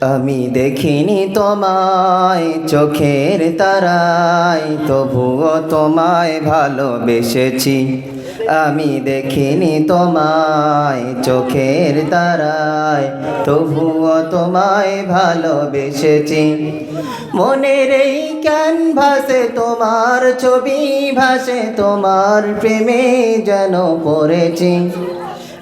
আমি দেখিনি তোমায়, চোখের তারায়, তবুও তোমায় ভালোবেসেছি। আমি দেখিনি তোমায়, চোখের তারায়, তবুও তোমায় ভালোবেসেছি। মনের এই ক্যানভাসে তোমার ছবি ভাসে, তোমার প্রেমে যেন পড়েছি।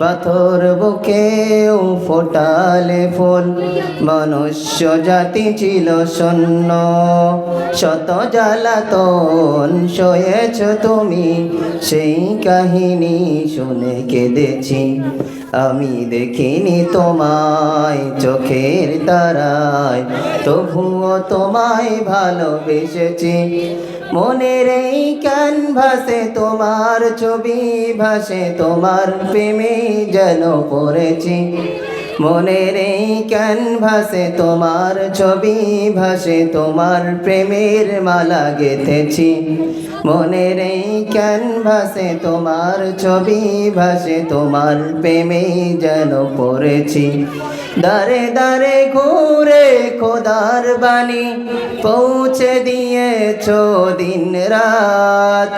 পাথর বুকেও ফোটালে ফুল। মনুষ্য জাতি ছিল শূন্য শত জ্বালাতন সয়েছ তুমি। সেই কাহিনী শুনে কেঁদেছি। আমি দেখিনি তোমায় চোখের তারায়। তবুও তোমায় ভালোবেসেছি। মনের এই ক্যানভাসে তোমার ছবি ভাসে তোমার প্রেমে। যেন পড়েছি। মনের এই ক্যানভাসে তোমার ছবি ভাসে, তোমার প্রেমের মালা গেথেছি। মনের এই ক্যানভাসে তোমার ছবি ভাসে, তোমার প্রেমে যেন পড়েছি। দারে দারে ঘুরে খোদার বাণী পৌঁছে দিয়েছ দিন রাত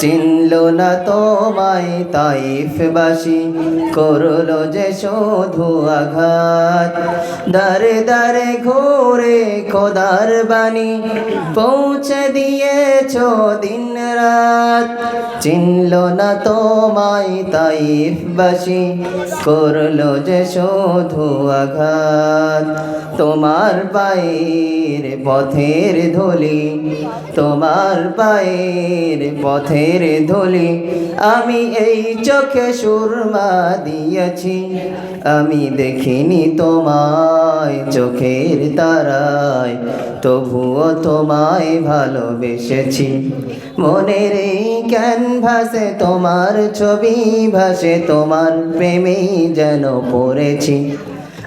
চিনল না তোমায় তাইফবাসী, করল যে শুধু আঘাত। দারে দারে ঘুরে খোদার বাণী, পৌঁছে দিয়েছ দিন রাত চিনল না তোমায় তাইফবাসী, করল যে শুধু আঘাত। তোমার পায়ের পথের ধলি, তোমার পায়ের পথের ধলি আমি এই চোখে সুরমা দিয়েছি। আমি দেখিনি তোমায় চোখের তারায়, তবুও তোমায় ভালোবেসেছি। মনের এই ক্যানভাসে তোমার ছবি ভাসে, তোমার প্রেমেই যেন পড়েছি।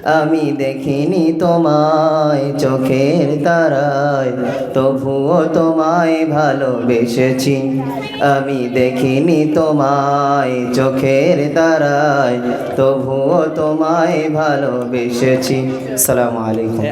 আমি দেখিনি তোমায় চোখের তারায়, তবুও তোমায় ভালোবেসেছি। আমি দেখিনি তোমায় চোখের তারায়, তবুও তোমায় ভালোবেসেছি। সালামু আলাইকুম।